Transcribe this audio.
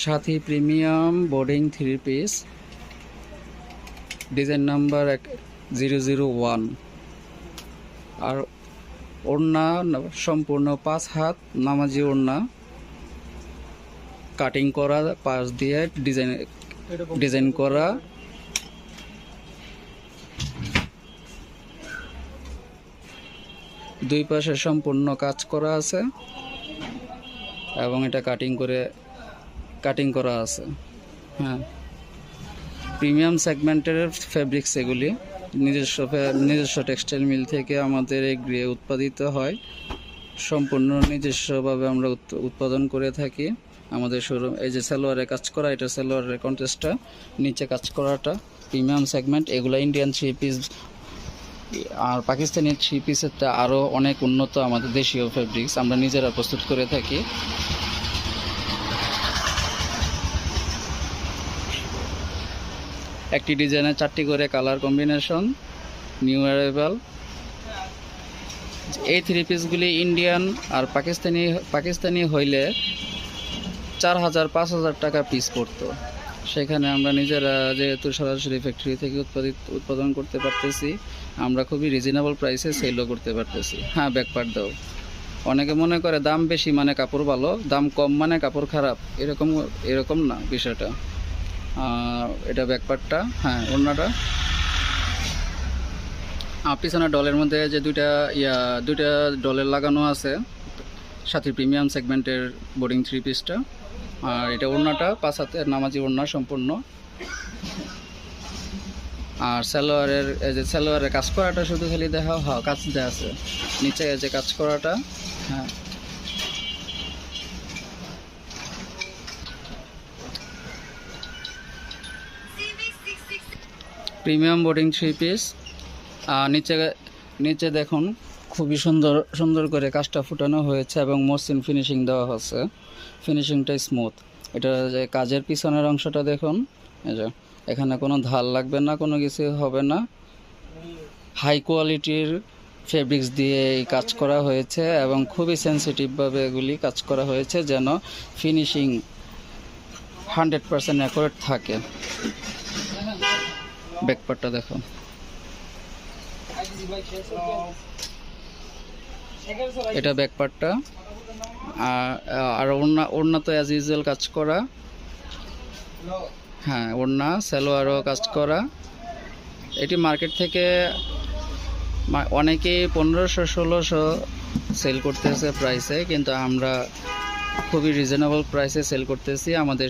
সাথী premium boarding three piece. Design number এক zero zero one. আর ওড়না সম্পূর্ণ পাঁচ হাত নামাজি ওড়না। কাটিং করা পাশ দিয়ে ডিজাইন ডিজাইন করা। দুই পাশে সম্পূর্ণ কাজ করা আছে। এবং এটা কাটিং করে কাটিং করা আছে। হ্যাঁ। প্রিমিয়াম সেগমেন্টের ফেব্রিক্স এগুলি নিজস্ব নিজস্ব টেক্সটাইল মিল থেকে আমাদের এই গৃহে উৎপাদিত হয়। সম্পূর্ণ নিজস্বভাবে আমরা উৎ- উৎপাদন করে থাকি। আমাদের শোরুম এই যে সালোয়ারে কাজ করা, এটা সালোয়ারের কন্টেস্টটা নিচে কাজ করাটা প্রিমিয়াম সেগমেন্ট এগুলো ইন্ডিয়ান থ্রি পিস আর পাকিস্তানের থ্রি পিসেরটা আরও অনেক উন্নত আমাদের দেশীয় ফেব্রিক্স আমরা নিজেরা প্রস্তুত করে থাকি। একটি ডিজাইনের চারটি করে কালার কম্বিনেশন, নিউ অ্যারাইভাল এই থ্রি পিসগুলি ইন্ডিয়ান আর পাকিস্তানি পাকিস্তানি হইলে চার হাজার, পাঁচ হাজার টাকা পিস পড়তো। সেখানে আমরা নিজেরা যেহেতু সরাসরি ফ্যাক্টরি থেকে উৎপাদিত, উৎপাদন করতে পারতেছি, আমরা খুবই রিজনেবল প্রাইসে সেলও করতে পারতেছি। হ্যাঁ ব্যাকপার্ট দাও। অনেকে মনে করে দাম বেশি মানে কাপড় ভালো, দাম কম মানে কাপড় খারাপ। এরকম এরকম না বিষয়টা। আর এটা ব্যাকপার্টটা হ্যাঁ ওড়নাটা। আর পিছনে ডলের মধ্যে যে দুইটা ইয়া, দুইটা ডলের লাগানো আছে, সাথী প্রিমিয়াম সেগমেন্টের বোর্ডিং থ্রি পিসটা আর এটা ওড়নাটা, পাঁচ হাতের নামাজি ওড়না সম্পূর্ণ। আর সালোয়ারের, এই যে সালোয়ারের কাজ করাটা শুধু খালি দেখা হ্যাঁ কাজ দেওয়া আছে। নিচে যে কাজ করাটা হ্যাঁ। Premium boarding three piece. আর নিচে নিচে দেখুন খুবই সুন্দর সুন্দর করে কাজটা ফুটানো হয়েছে এবং মসৃণ ফিনিশিং দেওয়া হচ্ছে ফিনিশিংটা স্মুথ এটা যে কাজের পিছনের অংশটা দেখুন, এই যে এখানে কোনো ধার লাগবে না, কোনো কিছু হবে না। হাই কোয়ালিটির ফেব্রিক্স দিয়ে এই কাজ করা হয়েছে এবং খুবই সেন্সিটিভভাবে এগুলি কাজ করা হয়েছে যেন ফিনিশিং হান্ড্রেড পারসেন্ট অ্যাকুরেট থাকে। ব্যাকপার্টটা দেখো। এটা ব্যাকপার্টটা আর ওড়না ওড়না তো অ্যাজ ইউজুয়াল কাজ করা। হ্যাঁ ওড়না সালোয়ারও কাজ করা। এটি মার্কেট থেকে অনেকেই পনেরোশো, ষোলোশো সেল করতেছে প্রাইসে কিন্তু আমরা খুবই রিজনেবল প্রাইসে সেল করতেছি। আমাদের